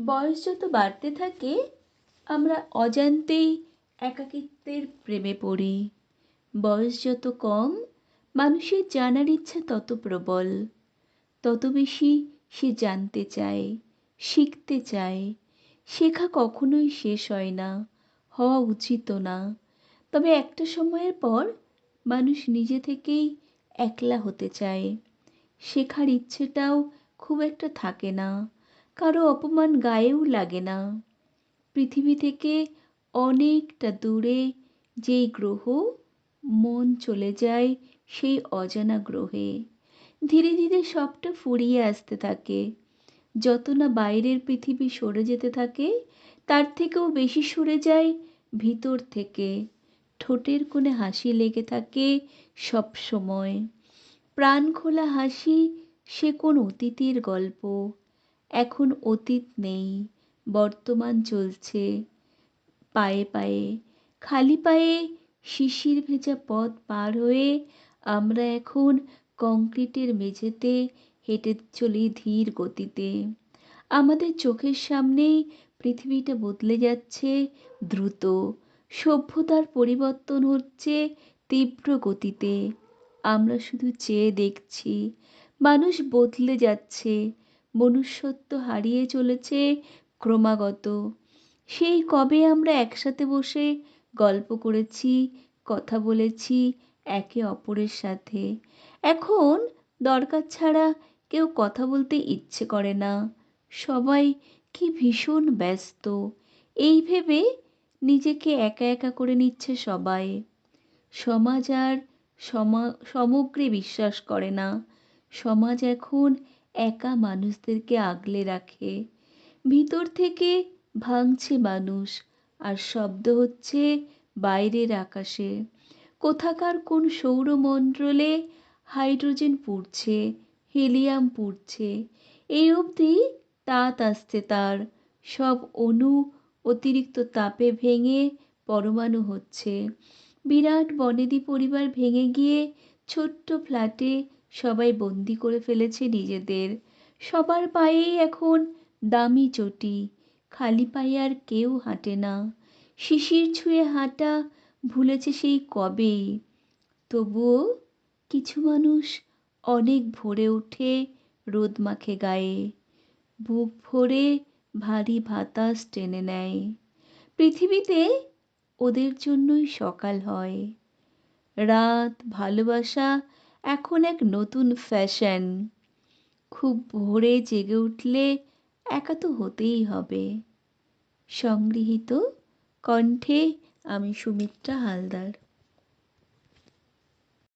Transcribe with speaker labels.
Speaker 1: বয়স যত বাড়তে থাকে, আমরা অজান্তেই একাকিত্বের প্রেমে পড়ি। বয়স যত কম, মানুষের জানার ইচ্ছা তত প্রবল। তত বেশি সে জানতে চায়, শিখতে চায়। শেখা কখনোই শেষ হয় না, হওয়া উচিতও না। তবে একটা সময়ের পর মানুষ নিজে থেকেই একলা হতে চায়। শেখার ইচ্ছেটাও খুব একটা থাকে না। কারও অপমান গায়েও লাগে না। পৃথিবী থেকে অনেকটা দূরে যেই গ্রহ, মন চলে যায় সেই অজানা গ্রহে। ধীরে ধীরে সবটা ফুরিয়ে আসতে থাকে। যত না বাইরের পৃথিবী সরে যেতে থাকে, তার থেকেও বেশি সরে যায় ভিতর থেকে। ঠোঁটের কোণে হাসি লেগে থাকে সব সময়। প্রাণ খোলা হাসি সে কোন অতীতের গল্প। এখন অতীত নেই, বর্তমান চলছে। পায়ে পায়ে, খালি পায়ে শিশির ভেজা পথ পার হয়ে আমরা এখন কংক্রিটের মেঝেতে হেঁটে চলি ধীর গতিতে। আমাদের চোখের সামনেই পৃথিবীটা বদলে যাচ্ছে দ্রুত। সভ্যতার পরিবর্তন হচ্ছে তীব্র গতিতে। আমরা শুধু চেয়ে দেখছি, মানুষ বদলে যাচ্ছে। মনুষ্যত্ব হারিয়ে চলেছে ক্রমাগত। সেই কবে আমরা একসাথে বসে গল্প করেছি, কথা বলেছি একে অপরের সাথে। এখন দরকার ছাড়া কেউ কথা বলতে ইচ্ছে করে না। সবাই কি ভীষণ ব্যস্ত। এই ভেবে নিজেকে একা একা করে নিচ্ছে সবাই। সমাজ আর সমা, সমগ্রে বিশ্বাস করে না। সমাজ এখন একা মানুষদেরকে আগলে রাখে। ভিতর থেকে ভাঙছে মানুষ, আর শব্দ হচ্ছে বাইরের আকাশে। কোথাকার কোন সৌরমণ্ডলে হাইড্রোজেন পুড়ছে, হিলিয়াম পুড়ছে, এই অবধি তাত আসছে তার। সব অণু অতিরিক্ত তাপে ভেঙে পরমাণু হচ্ছে। বিরাট বনেদি পরিবার ভেঙে গিয়ে ছোট্ট ফ্ল্যাটে সবাই বন্দি করে ফেলেছে নিজেদের। সবার পায়েই এখন দামি চটি, খালি পায়ে আর কেউ হাঁটে না। শিশির ছুঁয়ে হাঁটা ভুলেছে সেই কবেই। তবুও কিছু মানুষ অনেক ভোরে উঠে রোদ মাখে গায়ে। বুক ভরে ভারী বাতাস টেনে নেয়। পৃথিবীতে ওদের জন্যই সকাল হয়। রাত, ভালোবাসা এখন এক নতুন ফ্যাশন। খুব ভোরে জেগে উঠলে একা তো হতেই হবে। সংগৃহীত কণ্ঠে আমি সুমিত্রা হালদার।